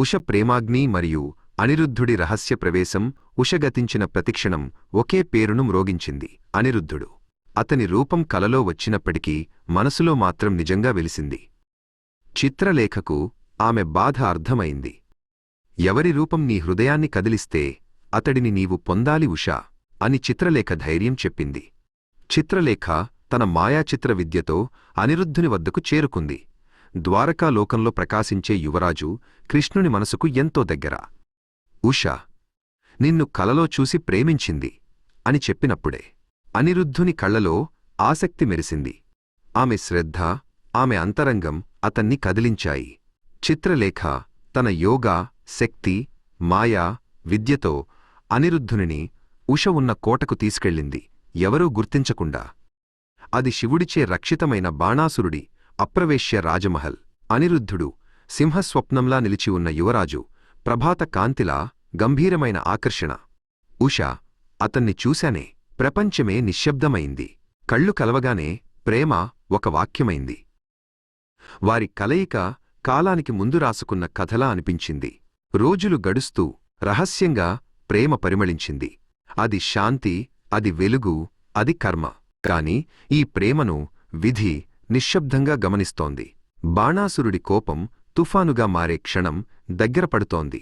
ఉష ప్రేమాగ్ని మరియు అనిరుద్ధుడి రహస్య ప్రవేశం ఉషగతించిన ప్రతిక్షణం ఒకే పేరును మ్రోగించింది. అనిరుద్ధుడు. అతని రూపం కలలో వచ్చినప్పటికీ మనసులో మాత్రం నిజంగా వెలిసింది. చిత్రలేఖకు ఆమె బాధ అర్థమైంది. ఎవరి రూపం నీ హృదయాన్ని కదిలిస్తే అతడిని నీవు పొందాలి ఉషా అని చిత్రలేఖ ధైర్యం చెప్పింది. చిత్రలేఖ తన మాయాచిత్ర విద్యతో అనిరుద్ధుని వద్దకు చేరుకుంది. ద్వారకాలోకంలో ప్రకాశించే యువరాజు కృష్ణుని మనసుకు ఎంతో దగ్గర. ఉషా నిన్ను కలలో చూసి ప్రేమించింది అని చెప్పినప్పుడే అనిరుద్ధుని కళ్ళలో ఆసక్తి మెరిసింది. ఆమె శ్రద్ధ ఆమె అంతరంగం అతన్ని కదిలించాయి. చిత్రలేఖ తన యోగా శక్తి మాయా విద్యతో అనిరుద్ధునిని ఉష ఉన్న కోటకు తీసుకెళ్ళింది. ఎవరూ గుర్తించకుండా. అది శివుడిచే రక్షితమైన బాణాసురుడి అప్రవేశ్య రాజమహల్. అనిరుద్ధుడు సింహస్వప్నంలా నిలిచి ఉన్న యువరాజు ప్రభాత కాంతిలా గంభీరమైన ఆకర్షణ. ఉషా అతన్ని చూశానే ప్రపంచమే నిశ్శబ్దమైంది. కళ్ళు కలవగానే ప్రేమ ఒక వాక్యమైంది. వారి కలయిక కాలానికి ముందు రాసుకున్న కథలా అనిపించింది. రోజులు గడుస్తూ రహస్యంగా ప్రేమ పరిమళించింది. అది శాంతి అది వెలుగు అది కర్మ. కాని ఈ ప్రేమను విధి నిశ్శబ్దంగా గమనిస్తోంది. బాణాసురుడి కోపం తుఫానుగా మారే క్షణం దగ్గరపడుతోంది